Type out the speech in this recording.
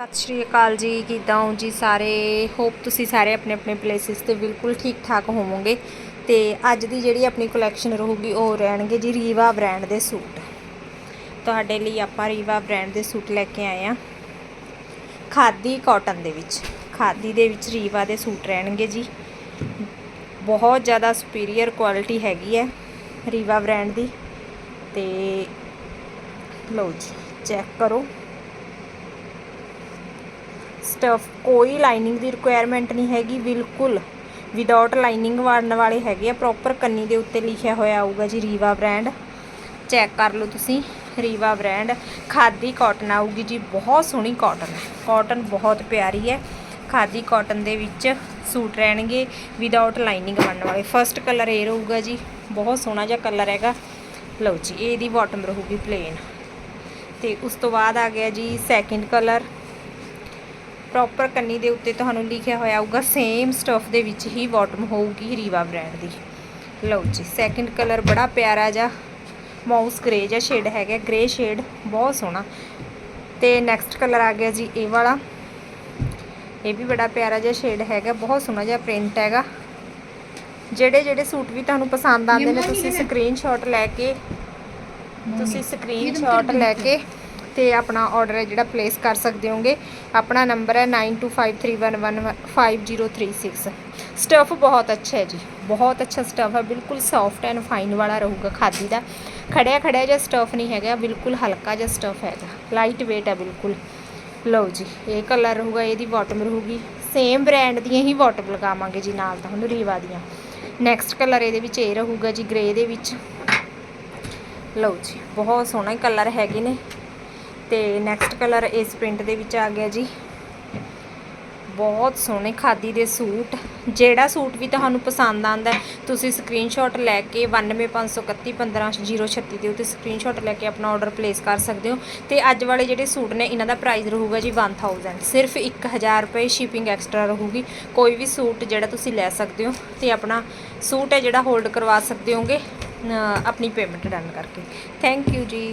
ਸਤਿ ਸ਼੍ਰੀ ਅਕਾਲ ਜੀ, ਕਿੱਦਾਂ ਹੋ ਜੀ ਸਾਰੇ? ਹੋਪ ਤੁਸੀਂ ਸਾਰੇ ਆਪਣੇ ਆਪਣੇ ਪਲੇਸਿਸ ਤੇ ਬਿਲਕੁਲ ਠੀਕ ਠਾਕ ਹੋਵੋਗੇ। ਤੇ ਅੱਜ ਦੀ ਜਿਹੜੀ ਆਪਣੀ ਕਲੈਕਸ਼ਨ ਰਹੂਗੀ, ਉਹ ਰਹਿਣਗੇ ਜੀ ਰੀਵਾ ਬ੍ਰਾਂਡ ਦੇ ਸੂਟ। ਤੁਹਾਡੇ ਲਈ ਆਪਾਂ ਰੀਵਾ ਬ੍ਰਾਂਡ ਦੇ ਸੂਟ ਲੈ ਕੇ ਆਏ ਆ ਖਾਦੀ ਕਾਟਨ ਦੇ ਵਿੱਚ। ਖਾਦੀ ਦੇ ਵਿੱਚ ਰੀਵਾ ਦੇ ਸੂਟ ਰਹਿਣਗੇ ਜੀ। ਬਹੁਤ ਜ਼ਿਆਦਾ ਸੁਪੀਰੀਅਰ ਕੁਆਲਿਟੀ ਹੈਗੀ ਹੈ ਰੀਵਾ ਬ੍ਰਾਂਡ ਦੀ। ਤੇ ਲਓ ਜੀ ਚੈੱਕ ਕਰੋ। ਸਟਫ ਕੋਈ ਲਾਈਨਿੰਗ ਦੀ ਰਿਕੁਆਇਰਮੈਂਟ ਨਹੀਂ ਹੈਗੀ, ਬਿਲਕੁਲ ਵਿਦਆਊਟ ਲਾਈਨਿੰਗ ਵਾੜਨ ਵਾਲੇ ਹੈਗੇ ਆ ਪ੍ਰੋਪਰ ਕੰਨੀ ਦੇ ਉੱਤੇ ਲਿਖਿਆ ਹੋਇਆ ਆਊਗਾ ਜੀ ਰੀਵਾ ਬ੍ਰਾਂਡ ਚੈੱਕ ਕਰ ਲਓ ਤੁਸੀਂ ਰੀਵਾ ਬ੍ਰਾਂਡ ਖਾਦੀ ਕਾਟਨ ਆਊਗੀ ਜੀ, ਬਹੁਤ ਸੋਹਣੀ ਕਾਟਨ ਹੈ ਕਾਟਨ ਬਹੁਤ ਪਿਆਰੀ ਹੈ। ਖਾਦੀ ਕਾਟਨ ਦੇ ਵਿੱਚ ਸੂਟ ਰਹਿਣਗੇ ਵਿਦਆਊਟ ਲਾਈਨਿੰਗ ਬਣਨ ਵਾਲੇ। ਫਰਸਟ ਕਲਰ ਇਹ ਰਹੂਗਾ ਜੀ, ਬਹੁਤ ਸੋਹਣਾ ਜਿਹਾ ਕਲਰ ਹੈਗਾ। ਲਓ ਜੀ, ਇਹਦੀ ਬਾਟਮ ਰਹੂਗੀ ਪਲੇਨ ਤੇ ਉਸ ਤੋਂ ਬਾਅਦ ਆ ਗਿਆ ਜੀ ਸੈਕਿੰਡ ਕਲਰ ਪ੍ਰੋਪਰ ਕੰਨੀ ਦੇ ਉੱਤੇ ਤੁਹਾਨੂੰ ਲਿਖਿਆ ਹੋਇਆ ਆਊਗਾ ਸੇਮ ਸਟਫ ਦੇ ਵਿੱਚ ਹੀ ਬਾਟਮ ਹੋਊਗੀ ਰੀਵਾ ਬ੍ਰਾਂਡ ਦੀ। ਲਓ ਜੀ ਸੈਕਿੰਡ ਕਲਰ ਬੜਾ ਪਿਆਰਾ ਜਿਹਾ ਮਾਊਸ ਗ੍ਰੇ ਜਿਹਾ ਸ਼ੇਡ ਹੈਗਾ ਗ੍ਰੇ ਸ਼ੇਡ ਬਹੁਤ ਸੋਹਣਾ। ਤੇ ਨੈਕਸਟ ਕਲਰ ਆ ਗਿਆ ਜੀ ਇਹ ਵਾਲਾ। ਇਹ ਵੀ ਬੜਾ ਪਿਆਰਾ ਜਿਹਾ ਸ਼ੇਡ ਹੈਗਾ ਬਹੁਤ ਸੋਹਣਾ ਜਿਹਾ ਪ੍ਰਿੰਟ ਹੈਗਾ। ਜਿਹੜੇ ਜਿਹੜੇ ਸੂਟ ਵੀ ਤੁਹਾਨੂੰ ਪਸੰਦ ਆਉਂਦੇ ਨੇ ਤੁਸੀਂ ਸਕਰੀਨਸ਼ਾਟ ਲੈ ਕੇ ਤੁਸੀਂ ਸਕਰੀਨਸ਼ਾਟ ਲੈ ਕੇ ਤੇ ਆਪਣਾ ਆਰਡਰ ਹੈ ਜਿਹੜਾ ਪਲੇਸ ਕਰ ਸਕਦੇ ਹੋਗੇ। ਆਪਣਾ ਨੰਬਰ ਹੈ 9253115036 ਸਟਫ ਬਹੁਤ ਅੱਛਾ ਹੈ ਜੀ। ਬਹੁਤ ਅੱਛਾ ਸਟਫ ਹੈ। ਬਿਲਕੁਲ ਸੌਫਟ ਐਂਡ ਫਾਈਨ ਵਾਲਾ ਰਹੂਗਾ ਖਾਦੀ ਦਾ। ਖੜਿਆ ਖੜਿਆ ਜਿਹਾ ਸਟਫ ਨਹੀਂ ਹੈਗਾ। ਬਿਲਕੁਲ ਹਲਕਾ ਜਿਹਾ ਸਟਫ ਹੈਗਾ। ਲਾਈਟ weight ਹੈ ਬਿਲਕੁਲ। ਲਓ ਜੀ, ਇਹ ਕਲਰ ਰਹੂਗਾ, ਇਹਦੀ ਬਾਟਮ ਰਹੂਗੀ। ਸੇਮ ਬ੍ਰਾਂਡ ਦੀਆਂ ਹੀ ਬਾਟਮ ਲਗਾਵਾਂਗੇ ਜੀ ਨਾਲ ਤੁਹਾਨੂੰ ਰੀਵਾ ਦੀਆਂ। ਨੈਕਸਟ ਕਲਰ ਇਹਦੇ ਵਿੱਚ ਇਹ ਰਹੂਗਾ ਜੀ ਗ੍ਰੇ ਦੇ ਵਿੱਚ। ਲਓ ਜੀ, ਬਹੁਤ ਸੋਹਣਾ ਕਲਰ ਹੈਗੇ ਨੇ। ਤੇ ਨੈਕਸਟ ਕਲਰ ਇਸ ਪ੍ਰਿੰਟ ਦੇ ਵਿੱਚ ਆ ਗਿਆ ਜੀ। ਬਹੁਤ ਸੋਹਣੇ ਖਾਦੀ ਦੇ ਸੂਟ। ਜਿਹੜਾ ਸੂਟ ਵੀ ਤੁਹਾਨੂੰ ਪਸੰਦ ਆਂਦਾ ਤੁਸੀਂ ਸਕਰੀਨਸ਼ਾਟ ਲੈ ਕੇ 9153115036 ਦੇ ਉੱਤੇ ਸਕਰੀਨਸ਼ਾਟ ਲੈ ਕੇ ਆਪਣਾ ਆਰਡਰ ਪਲੇਸ ਕਰ ਸਕਦੇ ਹੋ। ਤੇ ਅੱਜ ਵਾਲੇ ਜਿਹੜੇ ਸੂਟ ਨੇ, ਇਹਨਾਂ ਦਾ ਪ੍ਰਾਈਸ ਰਹੂਗਾ ਜੀ 1000 ਸਿਰਫ 1000 ਰੁਪਏ ਸ਼ਿਪਿੰਗ ਐਕਸਟਰਾ ਰਹੂਗੀ। ਕੋਈ ਵੀ ਸੂਟ ਜਿਹੜਾ ਤੁਸੀਂ ਲੈ ਸਕਦੇ ਹੋ ਤੇ ਆਪਣਾ ਸੂਟ ਹੈ ਜਿਹੜਾ ਹੋਲਡ ਕਰਵਾ ਸਕਦੇ ਹੋਗੇ ਆਪਣੀ ਪੇਮੈਂਟ ਡਨ ਕਰਕੇ। ਥੈਂਕ ਯੂ ਜੀ।